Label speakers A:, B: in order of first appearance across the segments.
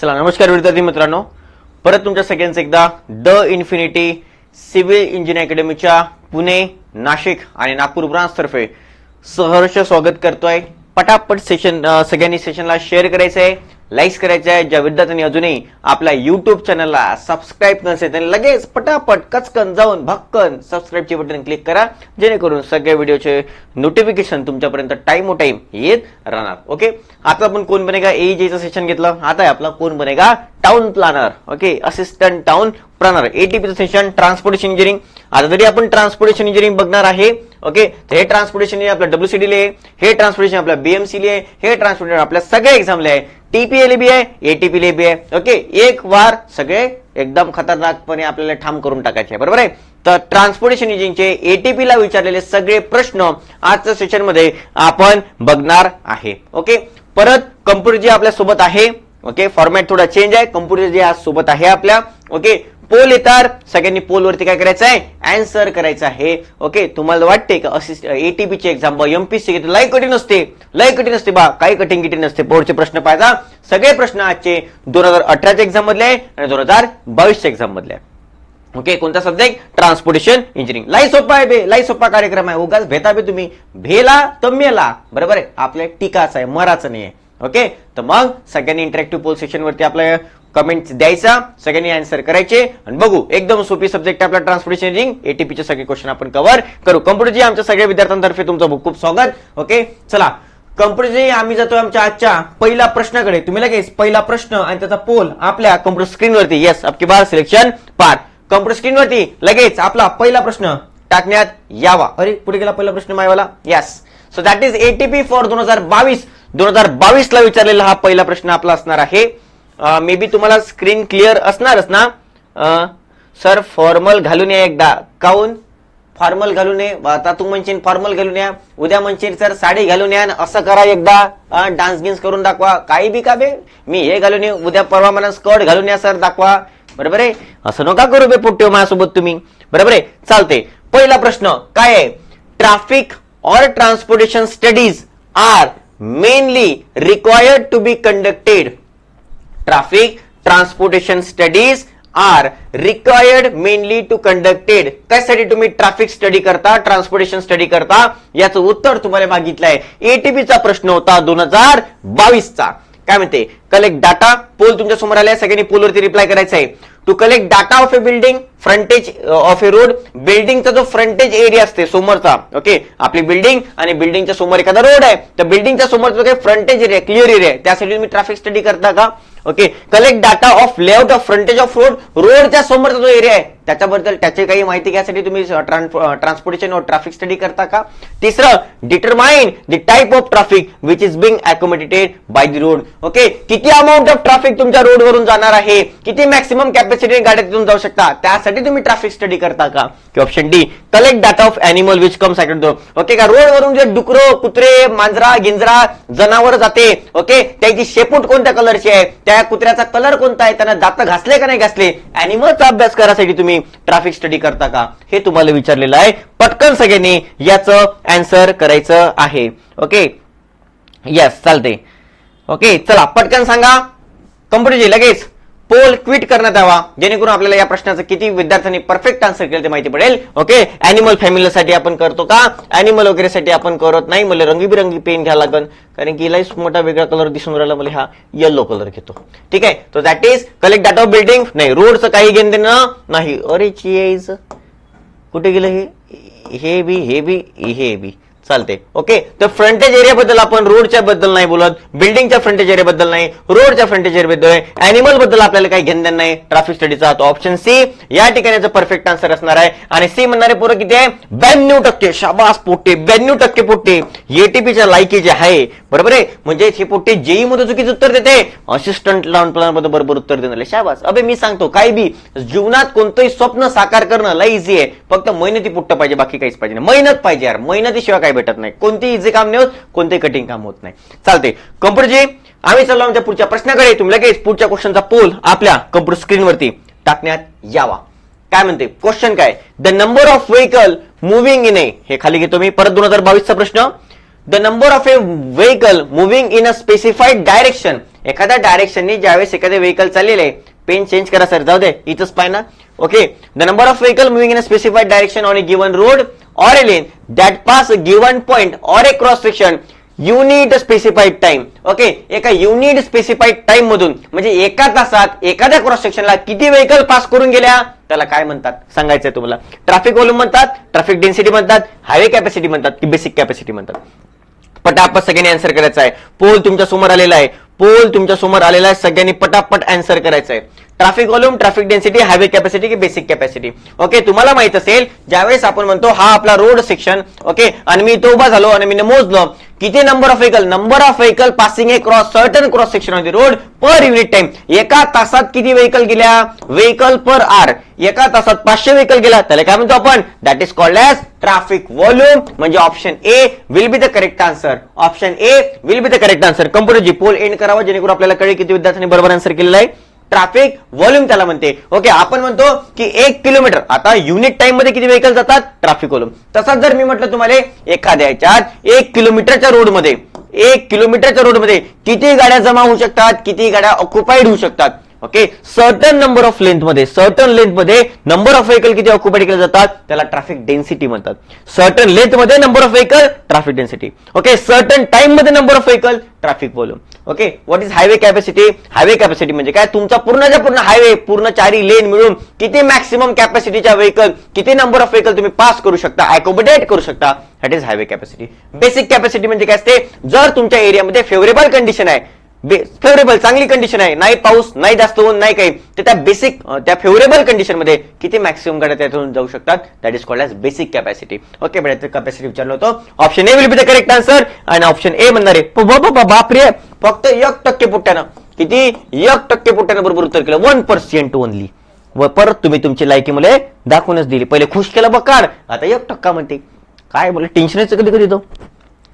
A: चला नमस्कार विद्यार्थी मित्रांनो. परत तुमच्या सगळ्यांचं एकदा द इन्फिनिटी सिव्हिल इंजिनिअरिंग अकॅडमीच्या पुणे नाशिक आणि नागपूर ब्रांचतर्फे सहर्ष स्वागत करतोय. पटापट सेशन सगळ्यांनी सेशनला शेअर करायचं आहे लाईक्स करायच्या आहे ज्या विद्यार्थ्यांनी अजूनही आपल्या युट्यूब चॅनलला सबस्क्राईब नसेल त्यांनी लगेच पटापट कचकन जाऊन भक्कन सबस्क्राईबचे बटन क्लिक करा. जेणेकरून सगळ्या व्हिडिओचे नोटिफिकेशन तुमच्यापर्यंत टाइम टाइम येत राहणार. ओके आता आपण कोण बनेगा? एईजेचं सेशन घेतलं. आता आहे आपला कोण बनेगा? Town planner okay assistant town planner एटीपीचं session transportation engineering आता जरी आपण ट्रान्सपोर्टेशन इंजिनिअरिंग बघणार आहे ओके तर हे ट्रान्सपोर्टेशन आपल्या डब्ल्यूसीडी हे ट्रान्सपोर्टेशन आपल्या बीएमसी हे ट्रान्सपोर्टेशन आपल्या सगळ्या एक्झामला आहे. टीपीएल बी आहे एटीपी बी आहे. ओके एक वार सगळे एकदम खतरनाकपणे आपल्याला ठाम करून टाकायचे आहे बरोबर आहे? तर ट्रान्सपोर्टेशन इंजिनचे एटीपी ला विचारलेले सगळे प्रश्न आजच्या सेशनमध्ये आपण बघणार आहे. ओके परत कम्प्युटर जे आपल्यासोबत आहे ओके फॉर्मॅट थोडा चेंज आहे. कम्प्युटर जे आज सोबत आहे आपल्या ओके पोल येतात. सगळ्यांनी पोल वरती काय करायचं आहे? अँसर करायचं आहे. ओके तुम्हाला वाटते का असिस्ट एटीपी ची एक्झाम बा एमपीसी घेतो लय कठीण असते. लय कठीण असते बा. काही कठीण किठीण नसते. बोर्डचे प्रश्न पाहिजा. सगळे प्रश्न आजचे दोन हजार अठराच्या एक्झाम मधले आहे आणि दोन हजार बावीसच्या एक्झाम मधले आहे. ओके कोणता सब्जेक्ट ट्रान्सपोर्टेशन इंजिनिअरिंग लाई सोपा आहे बे. लाई सोपा कार्यक्रम आहे. उगाच भेता बे तुम्ही. भेला तर मेला बरोबर आहे? आपल्या टीकाच आहे मराचं नाही आहे. ओके तर मग सगळ्यांनी इंटरॅक्टिव्ह पोल सेशन वरती आपल्या कमेंट द्यायचा सगळ्यांनी आन्सर करायचे. आणि बघू एकदम सोपी सब्जेक्ट आपला ट्रान्सपोर्टेशन इंजिनिअरिंग एटीपीचे सगळे क्वेश्चन आपण कव्हर करू. कम्प्युटरजी आमच्या सगळ्या विद्यार्थ्यांतर्फे तुमचं खूप खूप स्वागत. ओके चला. कम्प्युटरजी आम्ही जातो आमच्या आजच्या पहिल्या प्रश्नाकडे. तुम्ही लगेच पहिला प्रश्न आणि त्याचा पोल आपल्या कम्प्युटर स्क्रीनवरती येस आपकी बार सिलेक्शन पार. कम्प्युटर स्क्रीनवरती लगेच आपला पहिला प्रश्न टाकण्यात यावा. अरे पुढे गेला पहिला प्रश्न मायवाला? Yes so that is ATP for दोन हजार बावीस. दोन हजार बावीस ला विचारलेला हा पहिला प्रश्न आपला असणार आहे. मे बी तुम्हाला स्क्रीन क्लिअर असणारच ना? सर फॉर्मल घालून या एकदा. काऊन? फॉर्मल घालून ये. आता तू म्हणशील फॉर्मल घालून या. उद्या म्हणशील सर साडी घालून या असं करा एकदा. डान्स गिन्स करून दाखवा. काही बी का बे? मी हे घालून ये. उद्या परवा मला स्कर्ट घालून या सर दाखवा. बरोबर आहे? असं नका करू बे पुट्टे माझ्यासोबत तुम्ही. बरोबर आहे? चालते पहिला प्रश्न काय आहे? Traffic or transportation studies are mainly required to be conducted traffic transportation studies are required mainly to conducted त्यासाठी तुम्ही ट्रॅफिक स्टडी करता ट्रान्सपोर्टेशन स्टडी करता याचं उत्तर तुम्हाला मागितलंय. एटीपीचा प्रश्न होता दोन हजार बावीसचा. काय म्हणते? कलेक्ट डाटा पोल तुमच्यासमोर आलाय. सगळ्यांनी पोलवरती रिप्लाय करायचा आहे to collect data of a building frontage of a road बिल्डिंगचा जो फ्रंटेज एरिया असते समोरचा ओके आपली बिल्डिंग आणि बिल्डिंगच्या समोर एखादा रोड आहे. तर बिल्डिंगच्या समोरचा काही फ्रंटेज एरिया क्लिअर एरिया त्यासाठी तुम्ही ट्रॅफिक स्टडी करता का? Okay collect data of layout of frontage of road रोडच्या समोरचा जो एरिया आहे. त्याच्याबद्दल त्याची काही माहिती घ्यासाठी तुम्ही ट्रान्सपोर्टेशन और ट्रॅफिक स्टडी करता का? तिसरं determine the type of traffic which is being accommodated by the road okay किती अमाऊंट ऑफ ट्रॅफिक तुमच्या रोडवरून जाणार आहे? किती मॅक्सिमम कॅपॅसिटी गाड्या तिथून जाऊ शकता? त्यासाठी तुम्ही ट्रॅफिक स्टडी करता का? की option D collect data of animal which comes okay का रोडवरून जे डुकरो कुत्रे मांजरा गिंजरा जनावर जाते ओके त्याची शेपूट कोणत्या कलरची आहे? त्या कुत्र्याचा कलर कोणता आहे? त्यांना दात घासले का नाही घासले? अॅनिमलचा अभ्यास करायसाठी तुम्ही ट्रॅफिक स्टडी करता का? हे तुम्हाला विचारलेलं आहे. पटकन सगळ्यांनी याचं अँसर करायचं आहे. ओके यस चालते ओके चला पटकन सांगा. कम्प्युटरची लगेच. पोल क्विट करण्यात यावा जेणेकरून आपल्याला या प्रश्नाचं किती विद्यार्थ्यांनी परफेक्ट आन्सर केलं ते माहिती पडेल. ओके अॅनिमल फॅमिलीसाठी आपण करतो का? अॅनिमल वगैरेसाठी आपण करत नाही. मला रंगीबिरंगी पेन घ्यावं लागेल कारण की लईच मोठा वेगळा कलर दिसून राहिला. मला हा येलो कलर घेतो. ठीक आहे? तो that is collect data of building नाही रोडचं काही घेणं देणं नाही. अरे चीज कुठे गेलं हे? हे बी हे बी हे बी. चालते. ओके तर फ्रंटेज एरिया बद्दल आपण रोडच्या बद्दल नाही बोलत बिल्डिंगच्या फ्रंटेज एरिया बद्दल नाही रोडच्या फ्रंटेज एरियाबद्दल अॅनिमलबद्दल आपल्याला काही घेणं नाही. ट्रॅफिक स्टडीचा तो ऑप्शन सी या ठिकाणी परफेक्ट आन्सर असणार आहे. आणि सी म्हणणारे पोरं किती आहे? ब्याण्णव टक्के. शाबास पोट्टे. ब्याण्णव टक्के पोट्टे. एटीपीच्या लायकी जे आहे बरोबर आहे? म्हणजे हे पोट्टे जेई मध्ये चुकीचं उत्तर देते. असिस्टंट लावून प्लॅनमध्ये बरोबर उत्तर देणार शाबास. अबे मी सांगतो काही बी जीवनात कोणतंही स्वप्न साकार करणं लय इझी आहे. फक्त मेहनती पुट्ट पाहिजे बाकी काहीच पाहिजे मेहनत पाहिजे यार. मेहनतीशिवाय काय भेटत नाही. कोणतेही इझी काम नाही होत कोणतेही कठीण काम होत नाही. चालते कम्प्युटरजी आम्ही चाललो आमच्या पुढच्या प्रश्नाकडे. तुम्ही लगेच पुढच्या क्वेश्चनचा पोल आपल्या कम्प्युटर स्क्रीनवरती टाकण्यात यावा. काय म्हणते? क्वेश्चन काय? The number of vehicle moving in a हे खाली घेतो मी. परत दोन हजार बावीसचा प्रश्न. The number of a vehicle moving in a specified direction एखाद्या डायरेक्शनने ज्यावेळेस एखादे व्हेकल चाललेले पेन चेंज करा सर जाऊ दे इथंच पाय ना. Okay the number of vehicle moving in a specified direction on a given road or a lane that pass a given point or a cross section unit specified time okay एका unit specified time मधून म्हणजे एका तासात एखाद्या cross सेक्शनला किती vehicle pass करून गेल्या? त्याला काय म्हणतात? सांगायचंय तुम्हाला. ट्रॅफिक व्हॉल्यूम म्हणतात ट्रॅफिक डेन्सिटी म्हणतात हायवे कॅपॅसिटी म्हणतात की बेसिक कॅपॅसिटी म्हणतात. पटापट सगळ्यांनी आन्सर करायचा आहे पोल तुमच्यासमोर आलेला आहे. पोल तुमच्यासमोर आलेला आहे सगळ्यांनी पटापट आन्सर करायचं आहे traffic volume traffic density highway capacity की बेसिक कॅपॅसिटी. ओके तुम्हाला माहीत असेल ज्यावेळेस आपण म्हणतो हा आपला रोड सेक्शन ओके आणि मी तो उभा झालो आणि मी मोजलं किती number of vehicle number of vehicle passing a cross certain cross section of the road per unit time एका तासात किती व्हेकल गेल्या? व्हेकल पर आर एका तासात पाचशे व्हेकल गेला त्याला काय म्हणतो आपण? That is called as traffic volume म्हणजे option A will be the correct answer option A will be the correct answer कम्प्युटरची poll end करावा जेणेकरून आपल्याला कळेल किती विद्यार्थ्यांनी बरोबर आन्सर केलेला आहे. ट्रॅफिक व्हॉल्यूम त्याला म्हणते. ओके आपण म्हणतो की एक किलोमीटर. आता युनिट टाइममध्ये किती व्हेकल जातात? ट्रॅफिक व्हॉल्यूम तसाच जर मी म्हटलं तुम्हाला एखाद्या याच्यात एक किलोमीटरच्या रोडमध्ये एक किलोमीटरच्या रोडमध्ये किती गाड्या जमा होऊ शकतात? किती गाड्या ऑक्युपाईड होऊ शकतात? ओके सर्टन नंबर ऑफ लेंथमध्ये सर्टन लेंथमध्ये नंबर ऑफ व्हेकल किती ऑक्युपाईड केले जातात? त्याला ट्रॅफिक डेन्सिटी म्हणतात. Certain लेंथमध्ये number of vehicle traffic density okay certain टाइममध्ये number of vehicle traffic volume okay what is highway capacity highway capacity म्हणजे काय? तुमचा पूर्णच्या पूर्ण हायवे पूर्ण चारी लेन मिळून किती मॅक्सिमम कॅपॅसिटीच्या व्हेकल किती नंबर ऑफ व्हेकल तुम्ही पास करू शकता अकोमोडेट करू शकता? That is highway capacity basic capacity म्हणजे काय असते? जर तुमच्या एरियामध्ये फेवरेबल कंडिशन आहे फेवरेबल चांगली कंडिशन आहे. नाही पाऊस नाही जास्त ऊन नाही काही. तर त्या बेसिक त्या फेवरेबल कंडिशनमध्ये किती मॅक्सिमम गाड्या त्यातून जाऊ शकतात? That is called as basic capacity okay बेटा कॅपॅसिटी विचारलं होतं. Option A will be the correct answer आणि ऑप्शन ए म्हणणार आहे बापरे! फक्त एक टक्के पुट्ट्यानं. किती? एक टक्के पुट्ट्यानं बरोबर उत्तर केलं. वन पर्सेंट ओनली व परत तुम्ही तुमची लायकी मुले दाखवूनच दिली. पहिले खुश केलं बकाड आता एक टक्का म्हणते. काय बोल टेन्शनच कधी कधी तो?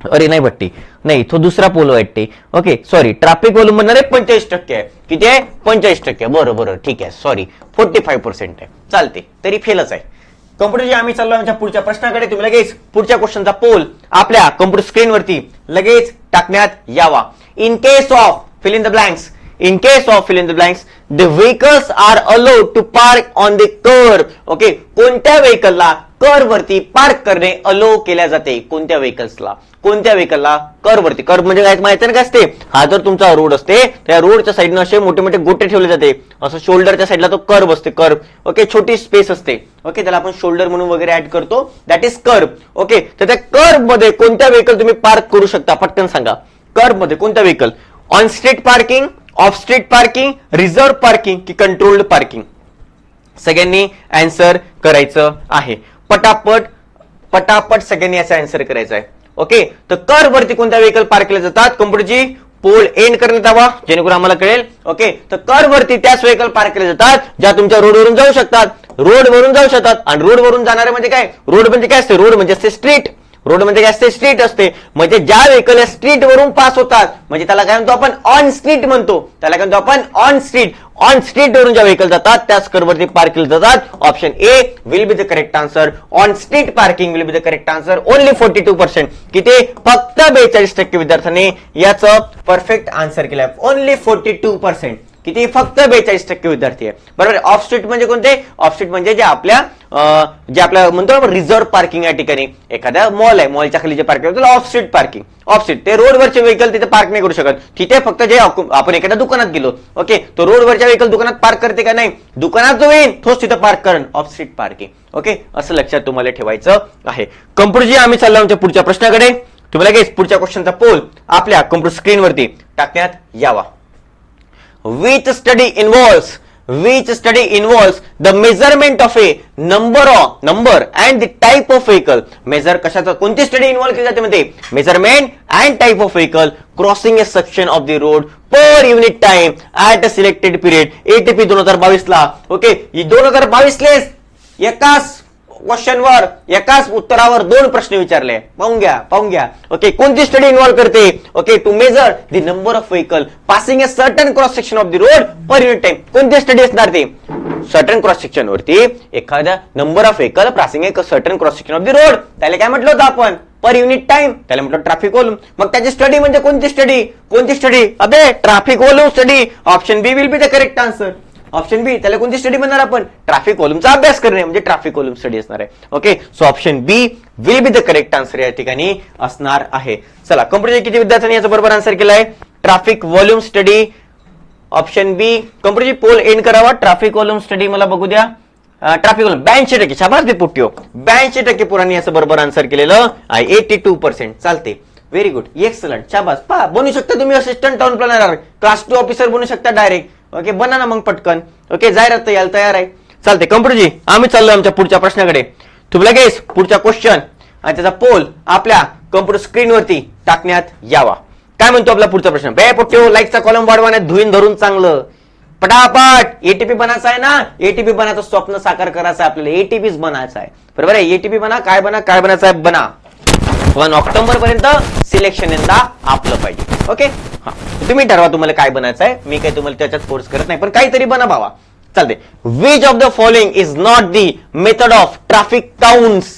A: अरे नाही भट्टी नाही तो दुसरा पोल वाटते. ओके सॉरी ट्रॅफिक वॉल्यूम म्हणणार आहे पंचेचाळीस टक्के आहे. किती आहे? पंचेचाळीस टक्के बरं बरं ठीक आहे सॉरी फोर्टी फाईव्ह पर्सेंट आहे. चालते तरी फेलच आहे. कम्प्युटरची आम्ही चाललो आमच्या पुढच्या प्रश्नाकडे तुम्ही लगेच पुढच्या क्वेश्चनचा पोल आपल्या कम्प्युटर स्क्रीनवरती लगेच टाकण्यात यावा. In case of fill in the blanks in case of fill in the blanks the vehicles are allowed to park on the curb okay कोणत्या व्हेकलला कर वरती पार्क करणे अलो केल्या जाते? कोणत्या व्हेकल्सला कोणत्या व्हेकलला कर वरती? कर म्हणजे काय? माहिती ना काय असते? हा जर तुमचा रोड असते त्या रोडच्या साईडनं असे मोठे मोठे गोटे ठेवले जाते. असं शोल्डरच्या साईडला तो कर्व असते कर्व ओके छोटी स्पेस असते. ओके त्याला आपण शोल्डर म्हणून वगैरे ऍड करतो. दॅट इज कर्व ओके तर त्या कर्वमध्ये कोणत्या व्हेकल तुम्ही पार्क करू शकता? पटकन सांगा. कर्वमध्ये कोणत्या vehicle on street parking off street parking reserve parking की कंट्रोल्ड पार्किंग सगळ्यांनी अँसर करायचं आहे. पटापट पटापट सगळ्यांनी याचा आन्सर करायचा आहे. ओके तर कर वरती कोणत्या व्हेकल पार्क केले जातात? कम्प्युटरची पोल एंड करण्यात यावा जेणेकरून आम्हाला कळेल. ओके तर कर वरती त्याच व्हेकल पार्क केले जातात ज्या तुमच्या रोडवरून जाऊ शकतात. रोड वरून जाऊ शकतात. आणि रोड वरून जाणारे म्हणजे काय? रोड म्हणजे काय असते? रोड म्हणजे असते स्ट्रीट रोड म्हणजे काय असते? स्ट्रीट असते. म्हणजे ज्या व्हेकल स्ट्रीट वरून पास होतात म्हणजे त्याला काय म्हणतो आपण? ऑन स्ट्रीट म्हणतो. त्याला काय म्हणतो आपण? ऑन स्ट्रीट ऑन स्ट्रीट वरून ज्या व्हेकल जातात त्याच करवरती पार्क केले जातात. Option A will be the correct answer on street parking will be the correct answer only forty two percent किती? फक्त बेचाळीस टक्के विद्यार्थ्यांनी याचं परफेक्ट आन्सर केलं ओनली फोर्टी टू पर्सेंट किती फक्त बेचाळीस टक्के विद्यार्थी आहे. बरोबर? ऑफ स्ट्रीट म्हणजे कोणते? ऑफ स्ट्रीट म्हणजे जे आपल्या जे आपल्या म्हणतो रिझर्व्ह रिझर्व पार्किंग या ठिकाणी. एखादा मॉल आहे मॉलच्या खाली जे पार्किंग त्याला off street parking off street ते रोडवरचे व्हेकल तिथे पार्क नाही करू शकत. तिथे फक्त जे आपण एखाद्या दुकानात गेलो ओके तो रोडवरच्या व्हेकल दुकानात पार्क करते का नाही? दुकानात जो येईल तोच तिथं पार्क करण. ऑफ स्ट्रीट पार्किंग ओके असं लक्षात तुम्हाला ठेवायचं आहे. कम्प्युटरची आम्ही चाललो आमच्या पुढच्या प्रश्नाकडे तुम्हाला लगेच पुढच्या क्वेश्चनचा पोल आपल्या कम्प्युटर स्क्रीनवरती टाकण्यात यावा. Which study involves which study involves the measurement of a number of number and the type of vehicle. Measure कशाचा? कोणती स्टडी इन्व्हॉल्व केली जाते मध्ये? Measurement and type of vehicle crossing a section of the road per unit time at a selected period ATP दोन हजार बावीस ला okay दोन हजार बावीस लेस एकाच क्वेश्चनवर एकाच उत्तरावर दोन प्रश्न विचारले. पाहून घ्या पाहून घ्या. ओके कोणती स्टडी इन्व्हॉल्व करते? Okay to measure the number of vehicle passing a certain cross section of the road per unit time कोणती स्टडी असणार ते? सर्टन क्रॉस सेक्शन वरती एखादा number of vehicle passing a certain cross section of the road त्याला काय म्हटलं होतं आपण? पर युनिट टाइम त्याला म्हटलं ट्रॅफिक वॉल्यूम मग त्याची स्टडी म्हणजे कोणती स्टडी कोणती स्टडी अबे traffic volume study option B will be the correct answer option B त्याला कोणती स्टडी म्हणणार आपण? ट्रॅफिक वॉल्यूमचा अभ्यास करणे म्हणजे ट्रॅफिक वॉल्यूम स्टडी असणार आहे. Okay so option B will be the correct answer या ठिकाणी असणार आहे. चला कम्प्युटर किती विद्यार्थ्यांनी याचा बरोबर आन्सर केलाय? Traffic volume study option B कम्प्युटरची poll end करावा. ट्रॅफिक वॉल्यूम स्टडी मला बघू द्या. ट्रॅफिक वॉल्यूम ब्याऐंशी टक्के शाबास दे पुट्यो. ब्याऐंशी टक्के पोरांनी याचं बरोबर आन्सर केलेलं आहे. एटी टू पर्सेंट चालते व्हेरी गुड एक्सलंट शाबास. पा बनू शकता तुम्ही assistant town planner class two officer बनू शकता डायरेक्ट ओके बना ना मग पटकन. ओके जाहिरात यायला तयार आहे. चालते कम्प्युटरजी आम्ही चाललो आमच्या पुढच्या प्रश्नाकडे. तुम्ही लगेच पुढचा क्वेश्चन आणि त्याचा पोल आपल्या कम्प्युटर स्क्रीनवरती टाकण्यात यावा. काय म्हणतो आपला पुढचा प्रश्न? बे पोट्यो लाईकचा कॉलम वाढवण्यात धुईन धरून चांगलं. पटापट! एटीपी बनायचं आहे ना? एटीपी बनायचं स्वप्न साकार करायचं आहे आपल्याला. एटीपीच बनायचं आहे. बरोबर आहे? एटीपी बना काय बना काय बनायचं आहे? बना. वन ऑक्टोबर पर्यंत सिलेक्शन यंदा आपलं पाहिजे. ओके हा. तुम्ही ठरवा तुम्हाला काय बनायचं आहे. मी काही तुम्हाला त्याच्यात फोर्स करत नाही पण काहीतरी बना भावा. चालते which of the following is not the method of traffic counts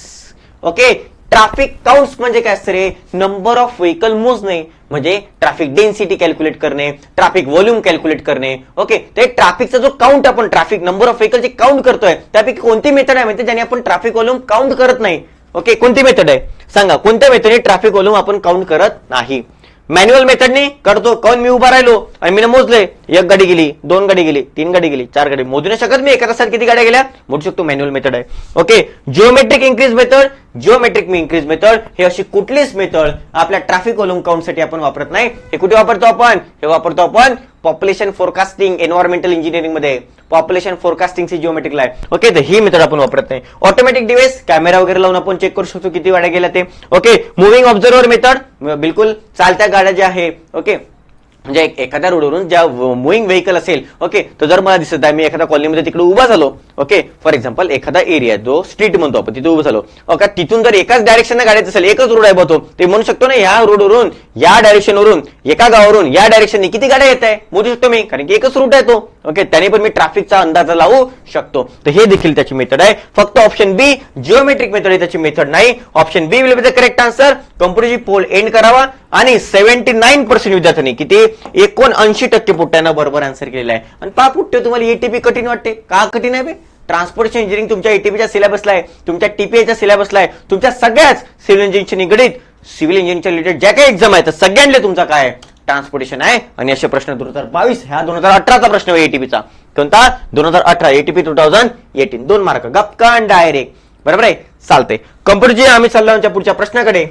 A: okay traffic counts म्हणजे काय असतं रे? नंबर ऑफ व्हेकल मोजणे म्हणजे ट्रॅफिक डेन्सिटी कॅल्क्युलेट करणे ट्रॅफिक व्हॉल्यूम कॅल्क्युलेट करणे. ओके ते ट्रॅफिकचा जो काउंट आपण ट्रॅफिक नंबर ऑफ व्हेकल जे काउंट करतोय त्यापैकी कोणती मेथड आहे माहिती ज्याने आपण ट्रॅफिक व्हॉल्यूम काउंट करत नाही. ओके कोणती मेथड आहे? सांगा कोणत्या मेथडने ट्रॅफिक व्हॉल्यूम आपण काउंट करत नाही? मॅन्युअल मेथडनी करतो. काऊन मी उभा राहिलो. आणि मी मोजले. एक गाडी गेली दोन गाडी गेली तीन गाडी गेली चार गाडी. मोजू नाही शकत मी. एका तासात किती गाड्या गेल्या? मोजू शकतो. मॅन्युअल मेथड आहे. Okay geometric increase method geometric मी इन्क्रीज मेथड हे अशी कुठलीच मेथड आपल्या ट्रॅफिक ओलम काउंटसाठी आपण वापरत नाही. हे कुठे वापरतो आपण? हे वापरतो आपण पॉप्युलेशन फोरकास्टिंग एन्व्हायरमेंटल इंजिनिअरिंगमध्ये पॉप्युलेशन फोरकास्टिंग जिओमेट्रिकला आहे ओके तर ही मेथड आपण वापरत नाही. ऑटोमॅटिक डिव्हाइस कॅमेरा वगैरे लावून आपण चेक करू शकतो किती गाड्या गेल्या ते. ओके मुव्हिंग ऑब्झर्वर मेथड बिलकुल चालत्या गाड्या ज्या आहे. ओके म्हणजे एखाद्या रोडवरून ज्या मुव्हिंग व्हेकल असेल ओके तो जर मला दिसत आहे मी एखाद्या कॉलनीमध्ये तिकडे उभा झालो ओके फॉर एक्झाम्पल एखादा एरिया जो स्ट्रीट म्हणतो आपण तिथे उभा झालो ओके तिथून जर एकाच डायरेक्शनला गाड्याचं असेल एकच रोड आहे बघतो ते म्हणू शकतो ना या रोडवरून या डायरेक्शनवरून एका गावावरून या डायरेक्शनने किती गाड्या येत आहे? मोजू शकतो मी कारण की एकच रूट आहे तो ओके त्याने पण मी ट्रॅफिकचा अंदाज लावू शकतो. तर हे देखील त्याची मेथड आहे. फक्त ऑप्शन बी जिओमेट्रिक मेथड आहे त्याची मेथड नाही. Option B will be the correct answer कम्प्युटरची poll end करावा. आणि सेव्हन्टी नाईन पर्सेंट विद्यार्थ्यांनी किती? एकोणऐंशी टक्के पुट्ट्यांना बरोबर आन्सर केलेला आहे. आणि पा पुट्टे तुम्हाला एटीपी कठीण वाटते. का कठीण आहे ट्रान्सपोर्टेशन इंजिनिअरिंग तुमच्या एटीपीच्या सिलेबसला आहे तुमच्या टीपीआयच्या सिलेबसला आहे तुमच्या सगळ्याच सिव्हिल इंजिनिअरिंगशी निगडीत सिव्हिल इंजिनिअरिंगच्या रिलेटेड ज्या काही एक्झाम आहेत त्या सगळ्यांना तुमचा काय आहे? ट्रान्सपोर्टेशन आहे. आणि असे प्रश्न दोन हजार बावीस ह्या दोन हजार अठराचा प्रश्न आहे एटीपीचा कोणता? दोन हजार अठरा एटीपी टू थाउजंड एटीन दोन मार्क गपकन डायरेक्ट बरोबर आहे? चालते कम्प्युटरची आम्ही चाललो आमच्या पुढच्या प्रश्नाकडे.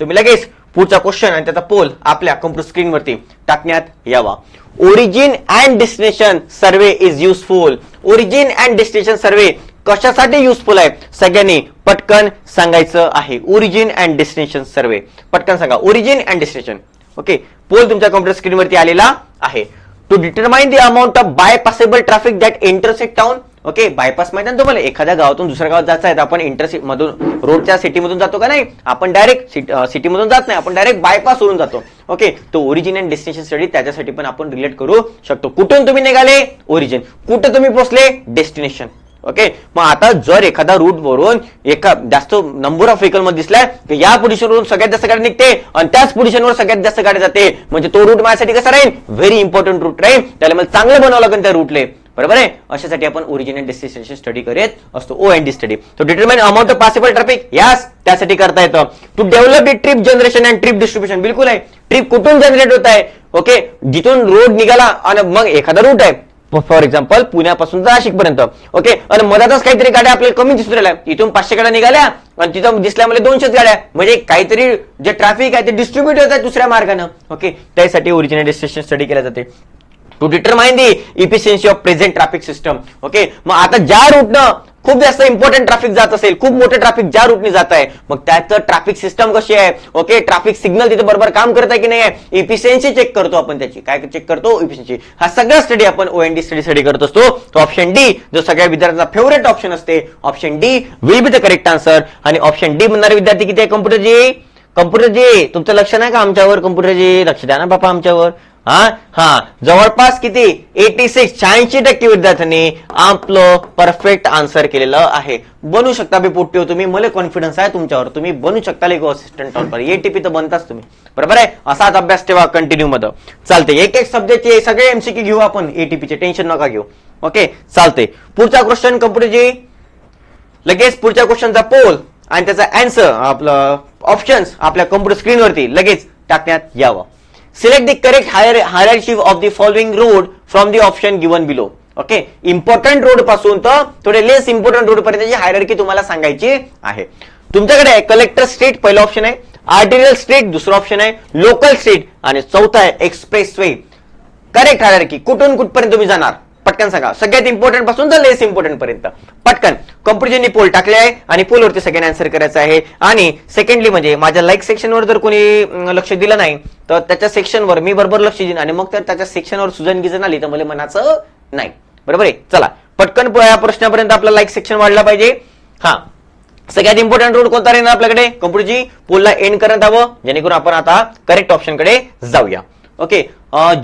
A: तुम्ही लगेच पुढचा क्वेश्चन आणि त्याचा पोल आपल्या कम्प्युटर स्क्रीनवरती टाकण्यात यावा. Origin and destination survey is useful origin and destination survey कशासाठी युजफुल आहे? सगळ्यांनी पटकन सांगायचं आहे. ओरिजिन अँड डेस्टिनेशन सर्वे पटकन सांगा. Origin and destination okay poll तुमच्या कम्प्युटर स्क्रीनवरती आलेला आहे. To determine the amount of bypassable traffic that intersect town okay bypass माहिती ना तुम्हाला. एखाद्या गावातून दुसऱ्या गावात जायचं आहे तर आपण इंटरसिटी मधून रोडच्या सिटीमधून जातो का नाही? आपण डायरेक्ट सिटीमधून जात नाही. आपण डायरेक्ट बायपास वरून जातो. ओके तो ओरिजिन अँड डेस्टिनेशन स्टडी त्याच्यासाठी पण आपण रिलेट करू शकतो. कुठून तुम्ही निघाले? ओरिजिन कुठे तुम्ही पोहोचले? डेस्टिनेशन ओके मग आता जर एखादा रूट वरून एका जास्त नंबर ऑफ व्हेकलमध्ये दिसलाय की या पोझिशनवरून सगळ्यात जास्त गाडी निघते आणि त्याच पोझिशनवर सगळ्यात जास्त गाडी जाते. म्हणजे तो रूट माझ्यासाठी कसा राहील? व्हेरी इम्पॉर्टंट रूट राहील. त्याला मला चांगलं बनावं लागेल त्या रूटले बरोबर आहे? अशासाठी आपण ओरिजिनल डेस्टिनेशन स्टडी करत असतो ओ एन डी स्टडी तो determine amount of possible traffic यास त्यासाठी करता येतं. To develop the trip generation and trip distribution बिलकुल आहे. ट्रिप कुठून जनरेट होत आहे? ओके जिथून रोड निघाला आणि मग एखादा रूट आहे. फॉर एक्झाम्पल पुण्यापासून नाशिक पर्यंत ओके आणि मधातच काहीतरी गाड्या आपल्याला कमी दिसून राहिल्या. इथून पाचशे गाड्या निघाल्या आणि तिथं दिसल्यामध्ये दोनशेच गाड्या. म्हणजे काहीतरी जे ट्रॅफिक आहे ते डिस्ट्रीब्युट होत आहे दुसऱ्या मार्गानं. ओके त्यासाठी ओरिजिनल डेस्टिनेशन स्टडी केल्या जाते. To determine the efficiency of present traffic system okay मग आता ज्या रूटनं खूप जास्त इम्पॉर्टंट ट्रॅफिक जात असेल खूप मोठं ट्रॅफिक ज्या रूटने जात आहे मग त्याचं ट्रॅफिक सिस्टम कशी आहे? ओके ट्रॅफिक सिग्नल तिथे बरोबर काम करत आहे की नाही आहे? इफिशियन्सी चेक करतो आपण त्याची. काय चेक करतो? इफिशियन्सी हा सगळा स्टडी आपण ओ ओएनडी स्टडी स्टडी करत असतो. तो ऑप्शन डी जो सगळ्या विद्यार्थ्यांचा फेवरेट ऑप्शन असते option D will be the correct answer आणि ऑप्शन डी म्हणणारे विद्यार्थी किती आहे? कम्प्युटर जी तुमचं लक्ष नाही का आमच्यावर? कम्प्युटरजी लक्ष द्या ना बापा आमच्यावर. हा? हा. जवळपास किती? एटी सिक्स शहाऐंशी टक्के विद्यार्थ्यांनी आपलं परफेक्ट आन्सर केलेलं आहे. बनू शकता बी पोट्टी तुम्ही. मला कॉन्फिडन्स आहे तुमच्यावर. तुम्ही बनू शकता लेगो असिस्टंट टॉपर पी तर बनताच तुम्ही. बरोबर आहे? असाच अभ्यास ठेवा कंटिन्यू मध्ये. चालते एक एक सब्जेक्टचे सगळे एमसीक्यू घेऊ आपण. एटीपीचे टेन्शन नका घेऊ. ओके चालते पुढचा क्वेश्चन कम्प्युटरची लगेच पुढच्या क्वेश्चनचा पोल आणि त्याचा अँसर आपलं ऑप्शन्स आपल्या कम्प्युटर स्क्रीनवरती लगेच टाकण्यात यावं. Select the correct higher hierarchy of the following road from the option given below okay important रोडपासून तर थोडे लेस इम्पॉर्टंट रोड पर्यंतची हायरकी तुम्हाला सांगायची आहे. तुमच्याकडे कलेक्टर स्ट्रीट पहिलं ऑप्शन आहे आर्टिरियल स्ट्रीट दुसरं ऑप्शन आहे लोकल स्ट्रीट आणि चौथा आहे एक्सप्रेस वे करेक्ट हायरकी कुठून कुठपर्यंत तुम्ही जाणार? पटकन सांगा. सगळ्यात इम्पॉर्टंटपासून तर लेस इम्पॉर्टंट पर्यंत. पटकन. कॉम्पिटिशननी पोल टाकले आहे आणि पोलवरती सेकंड आन्सर करायचं आहे. आणि सेकंडली म्हणजे माझ्या लाईक सेक्शनवर जर कोणी लक्ष दिलं नाही तर त्याच्या सेक्शनवर मी बरोबर लक्ष देईन आणि मग तर त्याच्या सेक्शनवर सुजन गिजन आली तर मला मनाचं नाही. बरोबर आहे? चला. पटकन या प्रश्नापर्यंत आपला लाईक सेक्शन वाढला पाहिजे. हा. सगळ्यात इम्पॉर्टंट रोड कोणता राहणार आपल्याकडे? कॉम्प्युटरची पोलला एंड करत हवं. जेणेकरून आपण आता करेक्ट ऑप्शनकडे जाऊया. ओके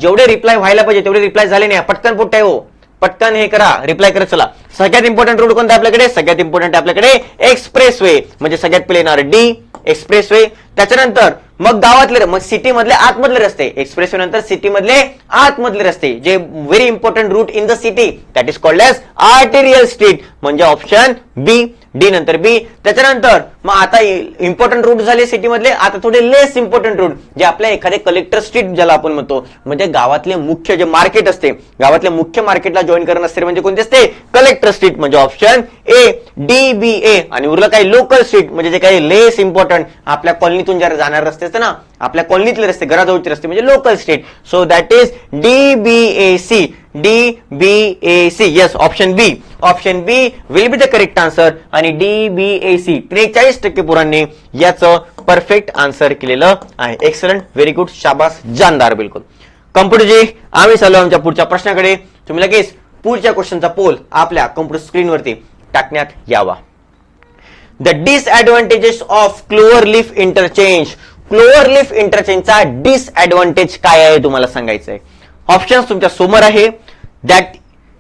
A: जेवढे रिप्लाय व्हायला पाहिजे तेवढे रिप्लाय झाले नाही. पटकन पोट आहे हो. पटकन हे करा रिप्लाय करत चला. सगळ्यात इम्पॉर्टंट रोड कोणता आपल्याकडे? सगळ्यात इम्पॉर्टंट आपल्याकडे एक्सप्रेस वे म्हणजे सगळ्यात पहिले येणार डी एक्सप्रेस वे त्याच्यानंतर मग गावातले मग सिटी मधले आतमधले रस्ते. एक्सप्रेस वे नंतर सिटी मधले आतमधले रस्ते. जे very important route in the city that is called as arterial street म्हणजे ऑप्शन बी डी नंतर बी. त्याच्यानंतर मग आता इम्पॉर्टंट रूट झाले सिटी मधले. आता थोडे लेस इम्पॉर्टंट रूट जे आपल्या एखादे कलेक्टर स्ट्रीट ज्याला आपण म्हणतो. म्हणजे गावातले मुख्य जे मार्केट असते गावातल्या मुख्य मार्केटला जॉईन करणं असते म्हणजे कोणते असते? कलेक्टर स्ट्रीट म्हणजे option A D B A आणि उरलं काही लोकल स्ट्रीट म्हणजे जे काही लेस इम्पॉर्टंट आपल्या कॉलनीतून ज्या जाणार रस्ते असते ना आपल्या कॉलनीतले रस्ते घराजवळचे रस्ते म्हणजे local street so that is D B A C D B A C yes option B option B will be the correct answer आणि डी बी ए सी त्रेचाळीस टक्के पोरांनी याचं परफेक्ट आन्सर केलेलं आहे. एक्सलंट व्हेरी गुड शाबास. जानदार. बिलकुल. कम्प्युटरजी आम्ही चालू आमच्या पुढच्या प्रश्नाकडे. तुम्ही लगेच पुढच्या क्वेश्चनचा पोल आपल्या कम्प्युटर स्क्रीनवरती टाकण्यात यावा. The disadvantages of cloverleaf interchange cloverleaf इंटरचेंजचा disadvantage काय आहे तुम्हाला सांगायचं आहे ऑप्शन्स तुमच्यासमोर आहे. That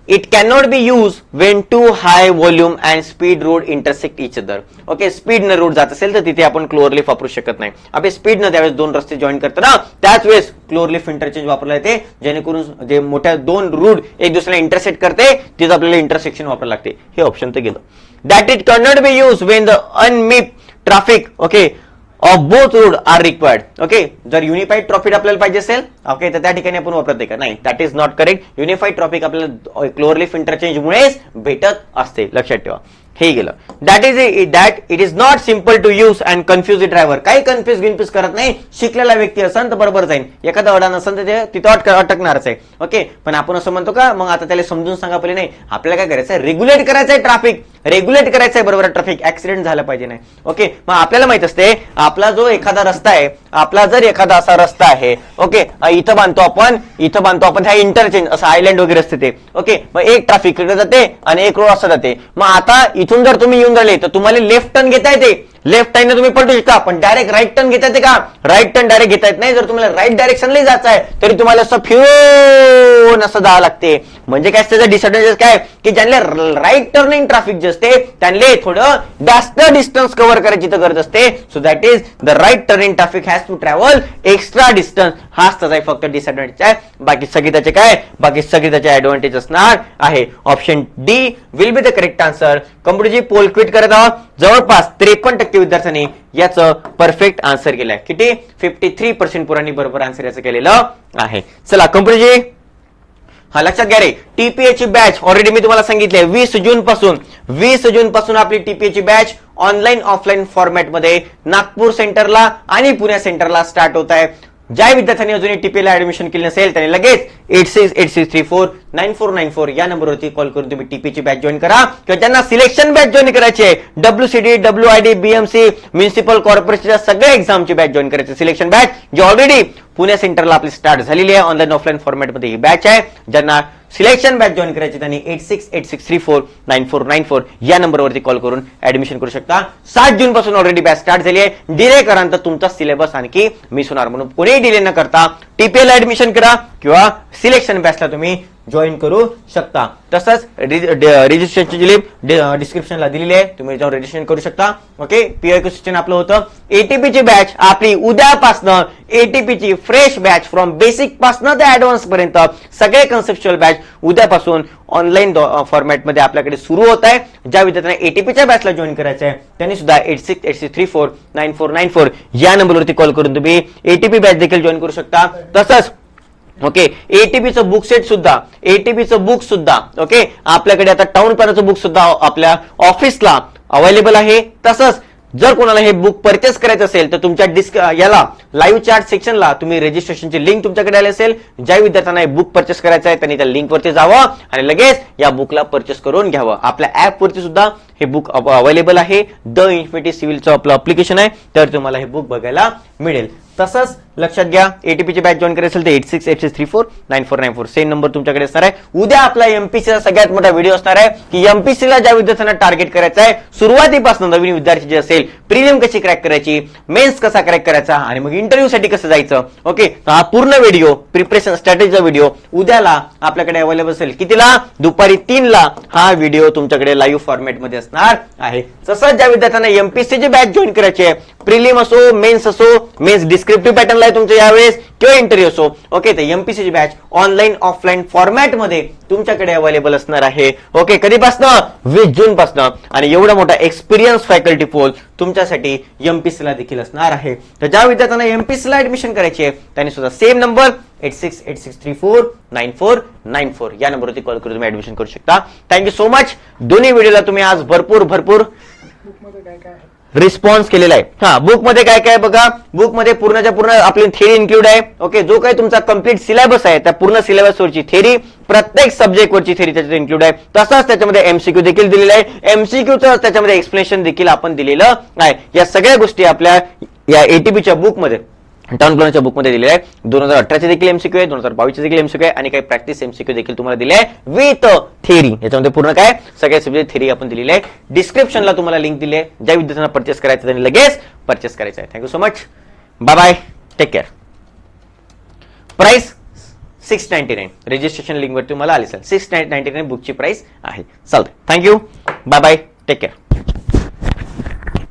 A: it cannot be use when two high volume and speed road intersect each other okay speed न रोड जात असेल तर तिथे आपण क्लोअर वापरू शकत नाही. आपले स्पीड न त्यावेळेस दोन रस्ते जॉईन करताना त्याच वेळेस क्लोअरलिफ इंटरचेंज वापरला येते जेणेकरून जे मोठ्या दोन रूड एक दुसऱ्याला इंटरसेक्ट करते तिथं आपल्याला इंटरसेक्शन वापरायला लागते. हे ऑप्शन तर गेलं. That it cannot be use when the अनमिप traffic okay of both road are required okay जर युनिफाईड ट्रॉफिक आपल्याला पाहिजे असेल ओके तर त्या ठिकाणी आपण वापरते का? नाही that is not correct unified traffic आपल्याला क्लोअरलिफ इंटरचेंजमुळेच भेटत असते. लक्षात ठेवा. हे गेलं. That is that it is not simple to use and confuse driver काही कन्फ्युज गिन्फ्यूज करत नाही. शिकलेला व्यक्ती असं तर बरोबर जाईल एखादा अडा नसेल तर ते तिथं अटकणारच आहे. ओके पण आपण असं म्हणतो का मग आता त्याला समजून सांगा पहिले नाही. आपल्याला काय करायचं आहे रेग्युलेट करायचं आहे ट्रॅफिक रेग्युलेट करायचं आहे बरोबर ट्रॅफिक ऍक्सिडेंट झाला पाहिजे नाही. ओके मग आपल्याला माहीत असते आपला जो एखादा रस्ता आहे आपला जर एखादा असा रस्ता आहे ओके इथं बांधतो आपण इथं बांधतो आपण ह्या इंटरचेंज असं आयलंड वगैरे असते ते. ओके मग एक ट्रॅफिक इकडे जाते आणि एक रोड असं जाते. मग आता इथून जर तुम्ही येऊन राहिले तर तुम्हाला लेफ्ट टर्न घेता येते. लेफ्ट टाईन तुम्ही पलटू शकता पण डायरेक्ट राईट टर्न घेता येते का? राईट टर्न डायरेक्ट घेता येत नाही. जर तुम्हाला राईट डायरेक्शनला जायचं आहे तरी तुम्हाला असं फिरून असं जावं लागते. म्हणजे काय त्याचं डिसएडव्हान्टेज काय? की ज्यांना राईट टर्निंग ट्रॅफिक जे असते त्यांना थोडं जास्त डिस्टन्स कव्हर करायची तर गरज असते. So that is the right turning traffic has to travel extra distance हाच त्याचा फक्त डिसएडव्हान्टेज आहे. बाकी सगळी त्याचे काय? बाकी सगळी त्याचे ऍडव्हान्टेज असणार आहे. Option D will be the correct answer कम्प्युटरची poll quit करत आहोत. जवळपास त्रेपन्न टक्के विद्यार्थ्यांनी याचं परफेक्ट आन्सर केलंय. किती? फिफ्टी थ्री पर्सेंट पुरांनी बरोबर आन्सर याचं केलेलं आहे. चला कंपनीजी हा लक्षात घ्या रे. टीपीएची बॅच ऑलरेडी मी तुम्हाला सांगितले वीस जून पासून वीस जून पासून आपली टीपीएची बॅच ऑनलाईन ऑफलाईन फॉर्मॅटमध्ये नागपूर सेंटरला आणि पुणे सेंटरला स्टार्ट होत आहे. ज्या विद्यार्थ्यांनी अजूनही टीपीला ऍडमिशन केली नसेल त्यांनी लगेच eight six eight six three four nine four nine four या नंबरवरती कॉल करून तुम्ही टीपीची बॅच जॉईन करा. किंवा ज्यांना सिलेक्शन बॅच जॉईन करायची आहे W C D W I D BMC municipal कॉर्पोरेशनच्या सगळ्या एक्झामची बॅच जॉईन करायची सिलेक्शन बॅच जी ऑलरेडी पुणे सेंटरला आपली स्टार्ट झालेली आहे. ऑनलाईन ऑफलाईन फॉर्मॅटमध्ये ही बॅच आहे. ज्यांना सिलेक्शन बॅच जॉईन करायची त्यांनी eight six eight six three four nine four nine four या नंबरवरती कॉल करून ऍडमिशन करू शकता. सात जून पासून ऑलरेडी बॅच स्टार्ट झाली आहे. डिले करा तर तुमचा सिलेबस आणखी मिस होणार. म्हणून कोणीही डिले न करता टीपीएल ऍडमिशन करा किंवा सिलेक्शन बॅचला तुम्ही जॉईन करू शकता. तसंच रजिस्ट्रेशनची लिंक डिस्क्रिप्शनला दिलेली आहे. तुम्ही जाऊन रजिस्ट्रेशन करू शकता. ओके पीआयक्यू सिस्टम आपलं होतं. एटीपीची बॅच आपली उद्यापासनं एटीपीची फ्रेश बॅच फ्रॉम बेसिक पासनं ते ऍडव्हान्स पर्यंत. सगळे कन्सेप्च्युअल बॅच उद्यापासून ऑनलाईन फॉर्मॅटमध्ये आपल्याकडे सुरू होत आहे. ज्या विद्यार्थ्यांना एटीपीच्या बॅचला जॉईन करायचं आहे त्यांनी सुद्धा eight six eight six three four nine four nine four या नंबरवरती कॉल करून तुम्ही एटीपी बॅच देखील जॉईन करू शकता. तसंच ओके एटीपीचं बुक सेट सुद्धा एटीपीचं बुक सुद्धा ओके आपल्याकडे आता टाउन प्लॅनचं बुक सुद्धा आपल्या ऑफिसला अवेलेबल आहे. तसंच जर कोणाला हे बुक परचेस करायचं असेल तर तुमच्या डिस्क याला लाईव्ह चार्ट सेक्शनला तुम्ही रजिस्ट्रेशनची लिंक तुमच्याकडे आली असेल. ज्या विद्यार्थ्यांना हे बुक परचेस करायचं आहे त्यांनी त्या लिंकवरती जावं आणि लगेच या बुकला परचेस करून घ्यावं. आपल्या ऍपवरती सुद्धा हे बुक अवेलेबल आहे. द इन्फिनिटी सिव्हिलचं आपलं अप्लिकेशन आहे तर तुम्हाला हे बुक बघायला मिळेल. तसंच लक्षात घ्या एटीपीची बॅच जॉईन करायचं असेल तर eight six eight six three four nine four nine four same number तुमच्याकडे असणार आहे. उद्या आपला एमपीसीचा सगळ्यात मोठा व्हिडिओ असणार आहे की एमपीसीला ज्या विद्यार्थ्यांना टार्गेट करायचं आहे सुरुवातीपासून नवीन विद्यार्थी जे असेल प्रीलियम कशी क्रॅक करायची मेन्स कसा क्रॅक करायचा आणि मग इंटरव्ह्यू साठी कसं जायचं ओके हा पूर्ण व्हिडिओ प्रिपरेशन स्ट्रॅटेजीचा व्हिडिओ उद्याला आपल्याकडे अवेलेबल असेल. कितीला? दुपारी तीनला हा व्हिडिओ तुमच्याकडे लाईव्ह फॉर्मॅटमध्ये असणार आहे. तसंच ज्या विद्यार्थ्यांना एमपीसीची बॅच जॉईन करायची आहे प्रिलियम असो मेन्स असो मेन्स डिस डिस्क्रिप्टिव्ह पॅटर्नला आहे तुमचं यावेळेस किंवा इंटरव्ह्यू असो. ओके तर एमपीसीची बॅच ऑनलाईन ऑफलाईन फॉर्मॅटमध्ये तुमच्याकडे अवेलेबल असणार आहे. ओके कधीपासनं? वीस जून पासनं आणि एवढा मोठा एक्सपिरियन्स फॅकल्टी पोल तुमच्यासाठी एमपीसी ला देखील असणार आहे. तर ज्या विद्यार्थ्यांना एमपीसी ला ऍडमिशन करायची आहे त्यांनी सुद्धा same number eight six eight six three four nine four nine four या नंबरवरती कॉल करून तुम्ही ऍडमिशन करू शकता. थँक्यू सो मच दोन्ही व्हिडिओला तुम्ही आज भरपूर भरपूर रिस्पॉन्स केलेला आहे. हा बुकमध्ये काय काय बघा? बुकमध्ये पूर्णच्या पूर्ण आपली थेरी इन्क्लूड आहे. ओके जो काही तुमचा कंप्लीट सिलेबस आहे त्या पूर्ण सिलेबसवरची थेरी प्रत्येक सब्जेक्टवरची थेरी त्याच्यात इन्क्लूड आहे. तसंच त्याच्यामध्ये एमसीक्यू देखील दिलेला आहे. एमसीक्यूचं त्याच्यामध्ये एक्सप्लेनेशन देखील आपण दिलेलं आहे. या सगळ्या गोष्टी आपल्या या एटीपीच्या बुकमध्ये टाउन प्लॅनच्या बुकमध्ये दिले आहे. दोन हजार अठराचे देखील एमसीक्यू आहे दोन हजार बावीसचे देखील एमसीक्यू आहे आणि काही प्रॅक्टिस एमसीक्यू देखील तुम्हाला दिले आहे विथ थेरी याच्यामध्ये पूर्ण काय? सगळ्या सब्जेक्ट थेरी आपण दिलेली आहे डिस्क्रिप्शनला तुम्हाला लिंक दिली आहे. ज्या विद्यार्थ्यांना परचेस करायचं त्यांनी लगेच परचेस करायचं आहे. Thank you so much bye bye take care price six ninety nine registration लिंकवरती तुम्हाला आली सर सिक्स नाईन्टी नाईन बुकची प्राइस आहे. चालतं thank you bye bye take care